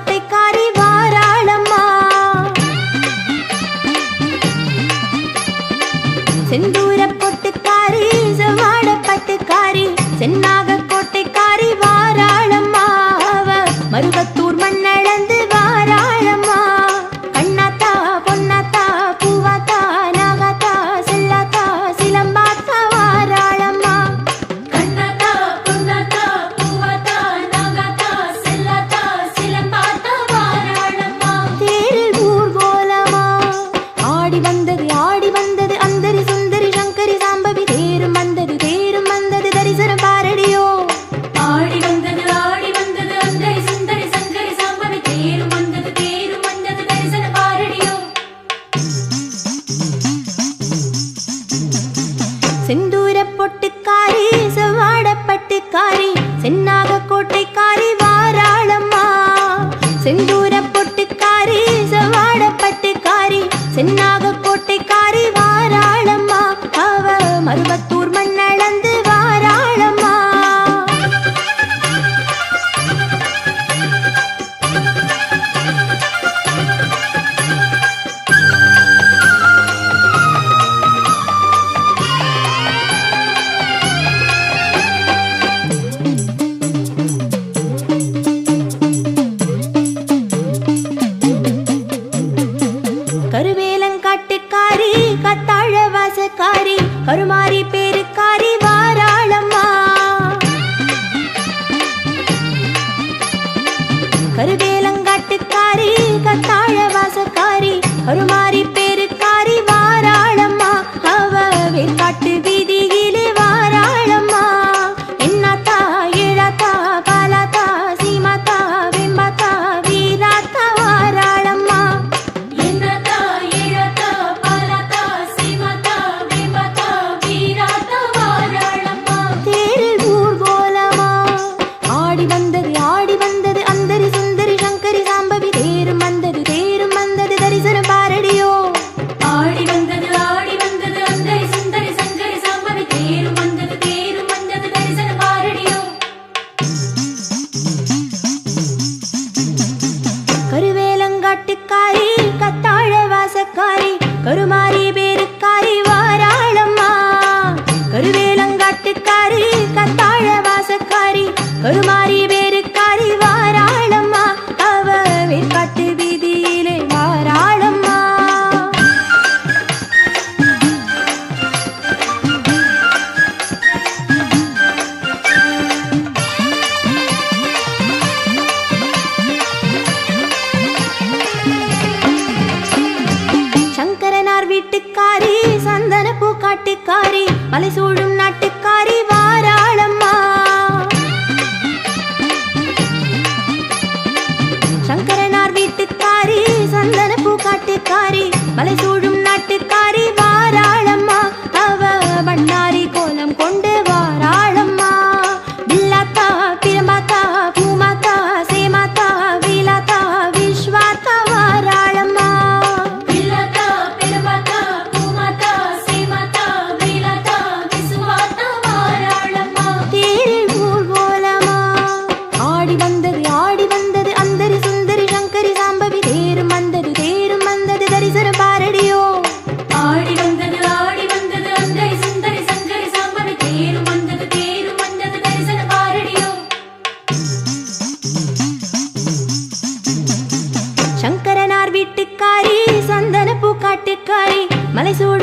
கோட்டை காய் வந்தது ஆடி வந்தது அந்தரி சுந்தரி சங்கரி சாம்பவி தேரும் வந்தது தேரும் வந்தது தரிசனம் பாரடியோ. ஆடி வந்தது ஆடி வந்தது அந்தரி சுந்தரி சங்கரி சாம்பவி தேரும் வந்தது தேரும் வந்தது தரிசனம் பாரடியோ. செந்தூர பொட்டுக்காரி செவ்வாடப்பட்டுக்காரி சென்னாக கருவேலங்காட்டுக்காரி கத்தாழ வாசக்காரி கருமாரி eyes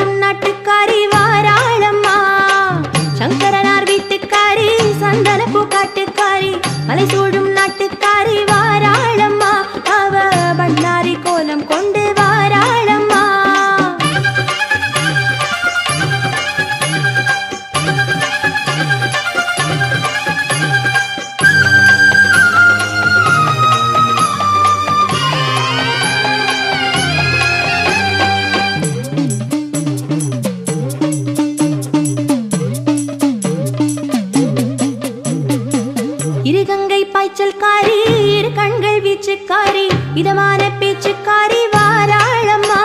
முகில்காரி இரு கண்கள் வீச்சுக்காரி இதமான பேச்சுக்காரி வாராளம்மா.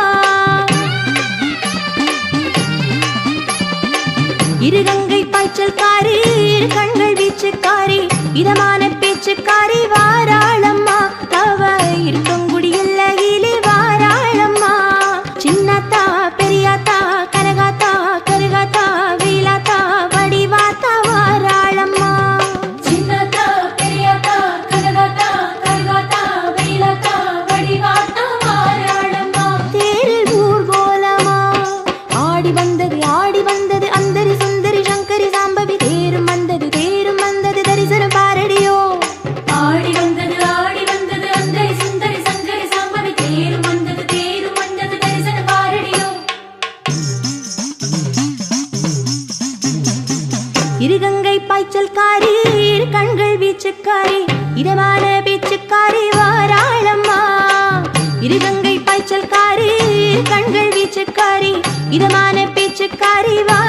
இரு கங்கை பாய்ச்சல்காரி இரு கண்கள் வீச்சுக்காரி இதமான பேச்சுக்காரி இதமான பேச்சுக்காரி வா.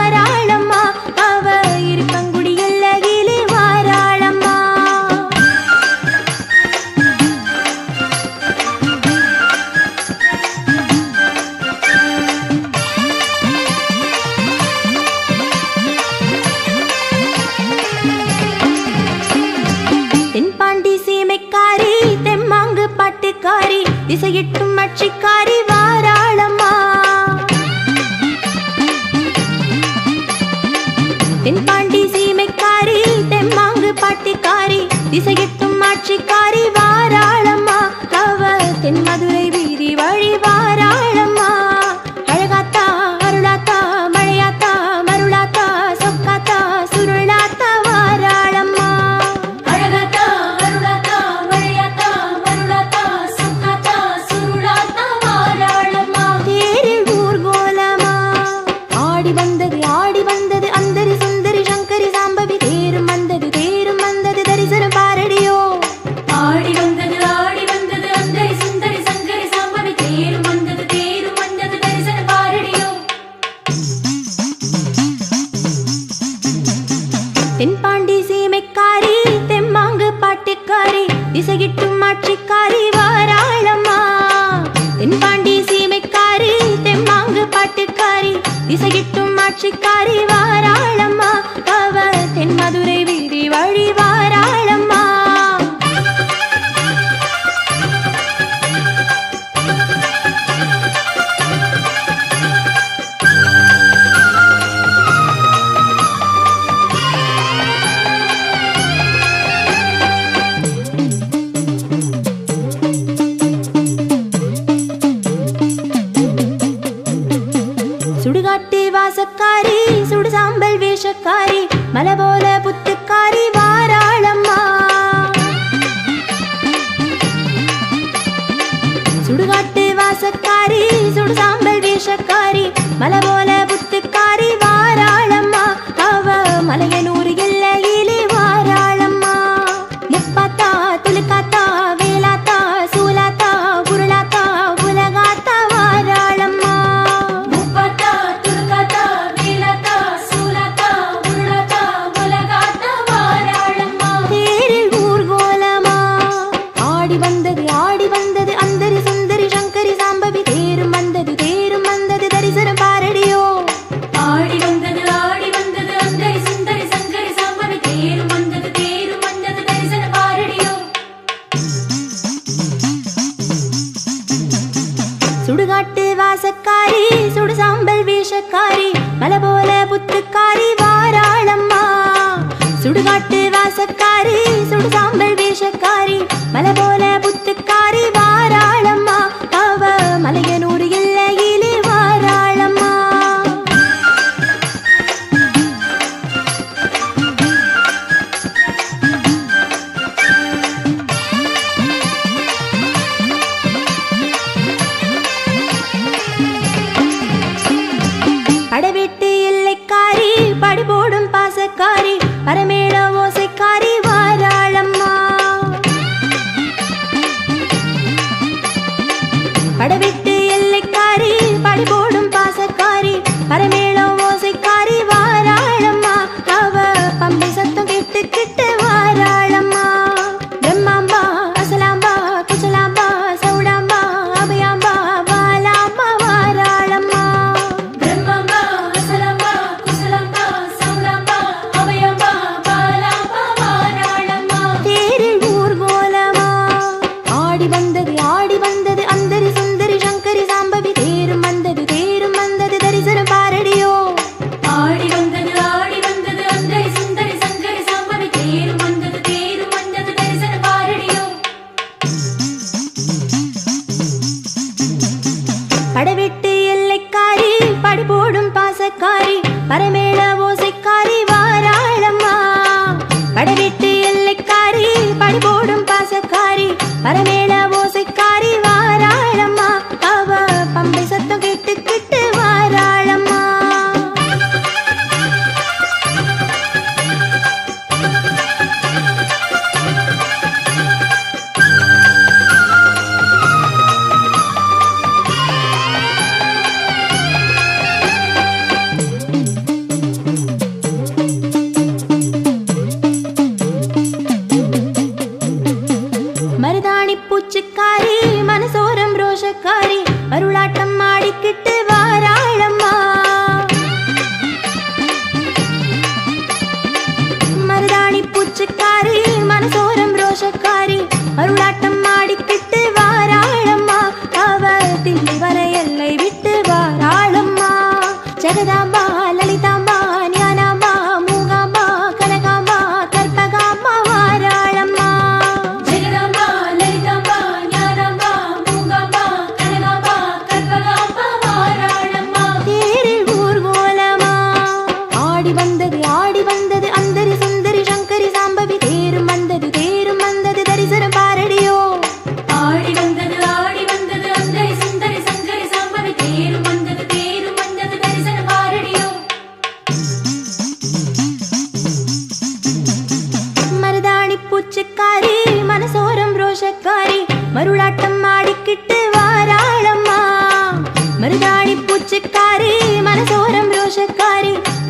వినాశకారి మలబోల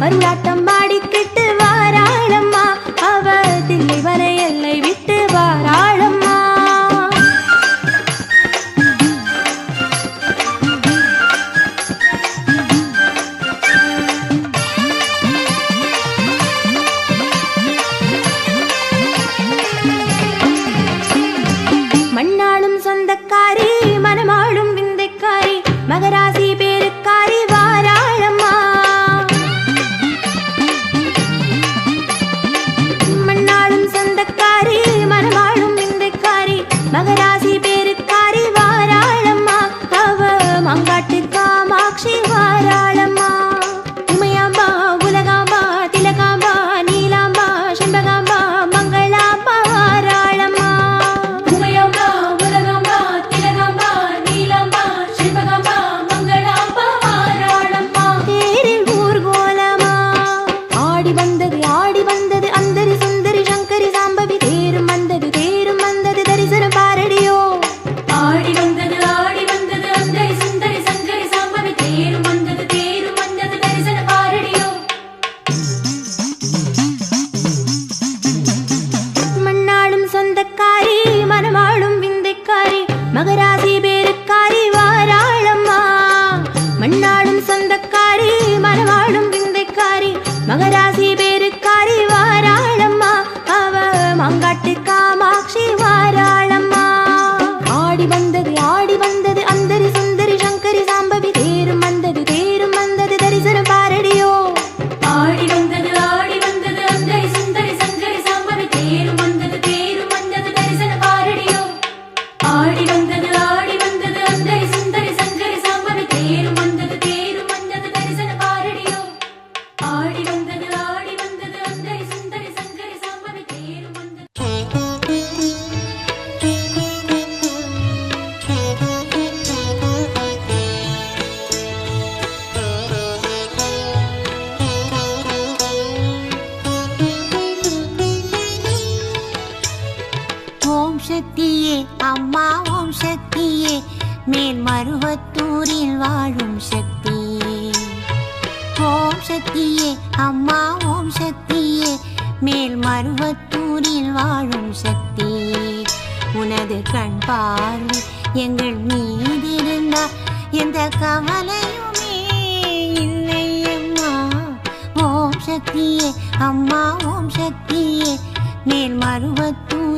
வரியாட்டம் மகராசி பேருக்கு அறிவாராளம்மா அவ மங்காட்டு காமாட்சி வாராளம்மா. அம்மா ஓம் சக்தியே மேல் மருவத்தூரில் வாழும் சக்தியே. ஓம் சக்தியே அம்மா ஓம் சக்தியே மேல் மருவத்தூரில் வாழும் சக்தியே. உனது கண் பார்வை எங்கள் மீதிருந்தால் எந்த கவலையுமே ஓம் சக்தியே அம்மா. ஓம் சக்தியே மேல் மருவத்தூர்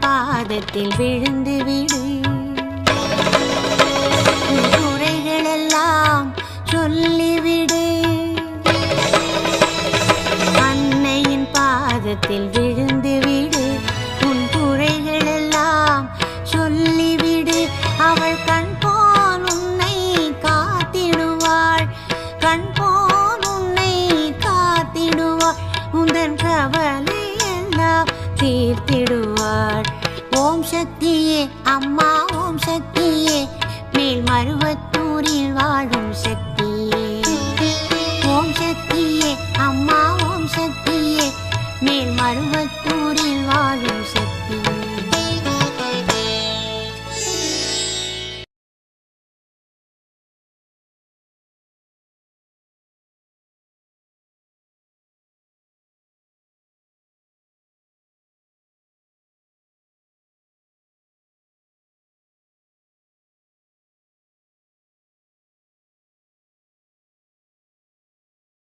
பாதத்தில் விழுந்து விடு. குறைகளெல்லாம் சொல்லிவிடு. அன்னையின் பாதத்தில் கருவத்தூரில் வாழும் சக்தியே. ஓம் சக்தியே அம்மா ஓம் சக்தியே. மேல் மருவத்தூரில் வாழும் சக்தி